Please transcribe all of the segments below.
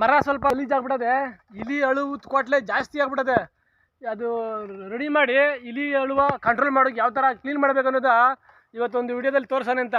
ಮರ ಸ್ವಲ್ಪ ಗಲೀಜಾಗ್ಬಿಡದೆ ಇಲಿ ಅಳು ಕೊಟ್ಲೆ ಜಾಸ್ತಿ ಆಗ್ಬಿಡದೆ. ಅದು ರೆಡಿ ಮಾಡಿ, ಇಲಿ ಅಳುವ ಕಂಟ್ರೋಲ್ ಮಾಡೋಕೆ ಯಾವ ಥರ ಕ್ಲೀನ್ ಮಾಡ್ಬೇಕು ಅನ್ನೋದ ಇವತ್ತೊಂದು ವಿಡಿಯೋದಲ್ಲಿ ತೋರ್ಸೋಣ ಅಂತ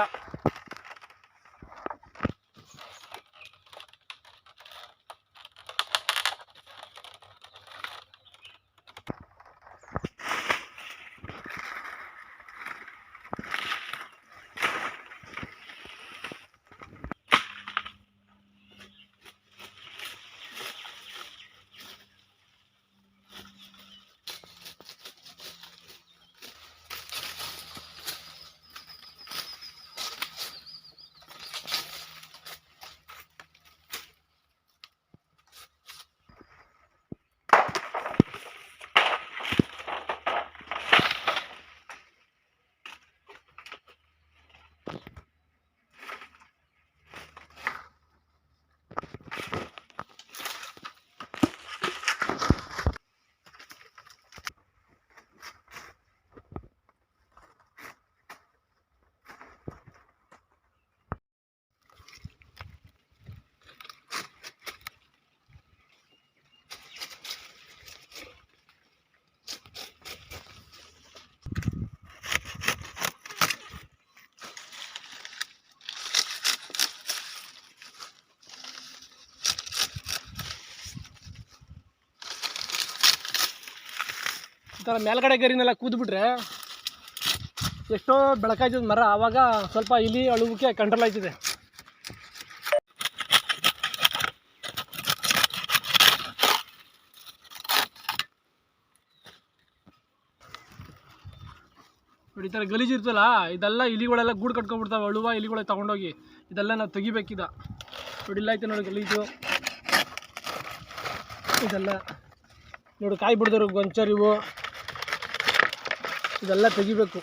ಥರ ಮೇಲ್ಗಡೆ ಗರಿನೆಲ್ಲ ಕೂದ್ಬಿಟ್ರೆ ಎಷ್ಟೋ ಬೆಳಕಾಯ್ತದ ಮರ. ಆವಾಗ ಸ್ವಲ್ಪ ಇಲಿ ಅಳುವಿಕೆ ಕಂಟ್ರೋಲ್ ಆಯ್ತದೆ. ಈ ಥರ ಗಲೀಜು ಇರ್ತಲ್ಲ ಇದೆಲ್ಲ ಇಲಿಗಳೆಲ್ಲ ಗೂಡು ಕಟ್ಕೊಂಡ್ಬಿಡ್ತಾವೆ, ಅಳುವ ಇಲಿಗಳೆ ತೊಗೊಂಡೋಗಿ. ಇದೆಲ್ಲ ನಾವು ತೆಗಿಬೇಕಿದ. ನೋಡಿ ಇಲ್ಲ ಐತೆ ನೋಡಿ ಗಲೀಜು. ಇದೆಲ್ಲ ನೋಡಿ, ಕಾಯಿ ಬಿಡ್ದವ್ರು ಗೊಂಚರ್ ಇವು ಇದೆಲ್ಲ ತೆಗಿಬೇಕು.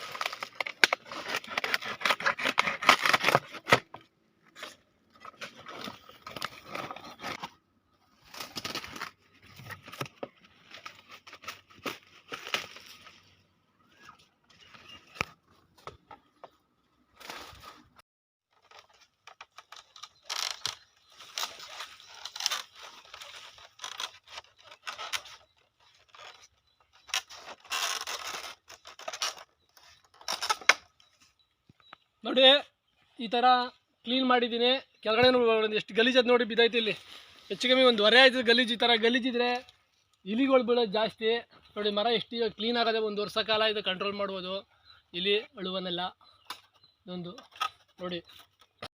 ನೋಡಿ ಈ ಥರ ಕ್ಲೀನ್ ಮಾಡಿದ್ದೀನಿ. ಕೆಳಗಡೆ ಒಂದು ಎಷ್ಟು ಗಲೀಜದು ನೋಡಿ ಬಿದ್ದೈತೆ ಇಲ್ಲಿ. ಹೆಚ್ಚು ಕಮ್ಮಿ ಒಂದು ಹೊರೆ ಆಯ್ತದೆ ಗಲೀಜು, ಈ ಥರ ಗಲೀಜಿದ್ರೆ ಇಲಿಗಳು ಬೀಳೋದು ಜಾಸ್ತಿ. ನೋಡಿ, ಮರ ಎಷ್ಟು ಕ್ಲೀನ್ ಆಗದೆ ಒಂದು ವರ್ಷ ಕಾಲ ಇದು ಕಂಟ್ರೋಲ್ ಮಾಡ್ಬೋದು. ಇಲಿ ಅಳುವನ್ನೆಲ್ಲ ಇದೊಂದು ನೋಡಿ.